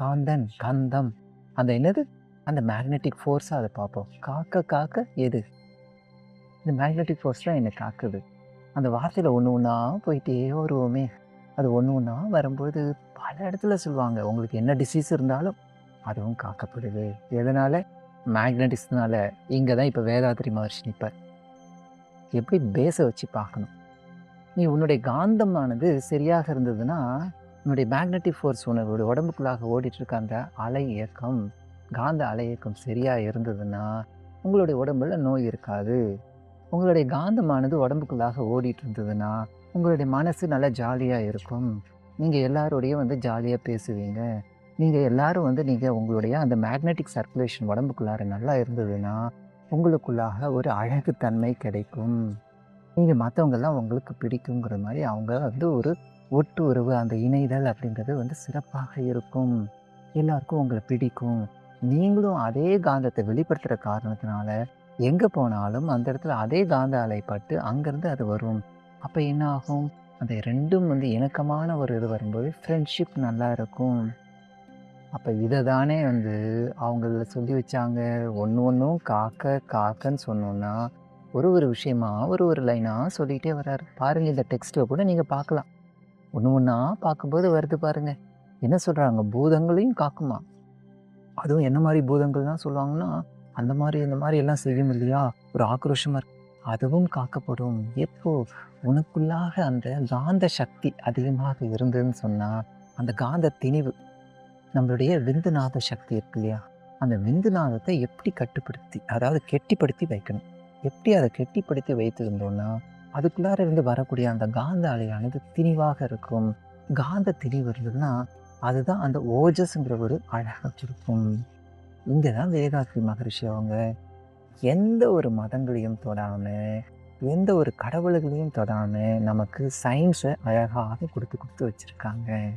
காந்தன் காந்தம். அந்த என்னது? அந்த மேக்னெட்டிக் ஃபோர்ஸாக அதை பார்ப்போம். காக்க காக்க எது? இந்த மேக்னெட்டிக் ஃபோர்ஸ் தான் என்னை காக்குது. அந்த வார்த்தையில் ஒன்று ஒன்றா போயிட்டே வருவோமே. அது ஒன்று ஒன்றா வரும்போது பல இடத்துல சொல்லுவாங்க உங்களுக்கு என்ன டிசீஸ் இருந்தாலும் அதுவும் காக்கப்படுது. எதனால்? மேக்னெட்டிக்ஸ்னால் இங்கே தான் இப்போ வேதாத்திரி மகர்ஷி நிற்பார் எப்படி பேஸை வச்சு பார்க்கணும்? நீ உன்னுடைய காந்தமானது சரியாக இருந்ததுன்னா உன்னுடைய மேக்னெட்டிக் ஃபோர்ஸ் உன்னோட உடம்புக்குள்ளாக ஓடிட்டுருக்க அந்த அலை இயக்கம் காந்த அலை இயக்கம் சரியாக இருந்ததுன்னா உங்களுடைய உடம்புல நோய் இருக்காது. உங்களுடைய காந்தமானது உடம்புக்குள்ளாக ஓடிட்டு இருந்ததுன்னா உங்களுடைய மனசு நல்லா ஜாலியாக இருக்கும். நீங்கள் எல்லாரோடையும் வந்து ஜாலியாக பேசுவீங்க. நீங்கள் எல்லோரும் வந்து நீங்கள் உங்களுடைய அந்த மேக்னெட்டிக் சர்க்குலேஷன் உடம்புக்குள்ளார நல்லா இருந்ததுன்னா உங்களுக்குள்ளாக ஒரு அழகு தன்மை கிடைக்கும். நீங்கள் மற்றவங்கெல்லாம் உங்களுக்கு பிடிக்குங்கிற மாதிரி அவங்க வந்து ஒரு ஒட்டு உறவு அந்த இணைதல் அப்படின்றது வந்து சிறப்பாக இருக்கும். எல்லாருக்கும் உங்களை பிடிக்கும். நீங்களும் அதே காந்தத்தை வெளிப்படுத்துகிற காரணத்தினால எங்கே போனாலும் அந்த இடத்துல அதே காந்த அலைப்பட்டு அங்கேருந்து அது வரும். அப்போ என்ன ஆகும்? அந்த ரெண்டும் வந்து இணக்கமான ஒரு இது வரும்போது ஃப்ரெண்ட்ஷிப் நல்லா இருக்கும். அப்போ இதை தானே வந்து அவங்கள சொல்லி வச்சாங்க. ஒன்று ஒன்றும் காக்க காக்கன்னு சொன்னோன்னா ஒரு ஒரு விஷயமா ஒரு ஒரு லைனாக சொல்லிகிட்டே வர்றாரு. பாருங்கள் இந்த டெக்ஸ்ட்டில் கூட நீங்கள் பார்க்கலாம். ஒன்று ஒன்றா பார்க்கும்போது வருது பாருங்க. என்ன சொல்கிறாங்க பூதங்களையும் காக்குமா? அதுவும் என்ன மாதிரி பூதங்கள் தான் சொல்லுவாங்கன்னா அந்த மாதிரி இந்த மாதிரி எல்லாம் செய்யும் இல்லையா? ஒரு ஆக்ரோஷமாக இருக்கு. அதுவும் காக்கப்படும். எப்போ? உனக்குள்ளாக அந்த காந்த சக்தி அதிகமாக இருந்ததுன்னு சொன்னால் அந்த காந்த திணிவு நம்மளுடைய விந்துநாத சக்தி இருக்கு இல்லையா? அந்த விந்துநாதத்தை எப்படி கட்டுப்படுத்தி அதாவது கெட்டிப்படுத்தி வைக்கணும். எப்படி அதை கெட்டிப்படுத்தி வைத்திருந்தோம்னா அதுக்குள்ளார இருந்து வரக்கூடிய அந்த காந்த அலையானது திணிவாக இருக்கும். காந்த திணிவு இருந்ததுன்னா அதுதான் அந்த ஓஜஸ்ங்கிற ஒரு அழகாக இருக்கும் இங்கே தான் வேதாத்ரி மகரிஷி அவங்க எந்த ஒரு மதங்களையும் தொடாமல் எந்த ஒரு கடவுள்களையும் தொடாமல் நமக்கு சயின்ஸை அழகாக கொடுத்து கொடுத்து வச்சுருக்காங்க.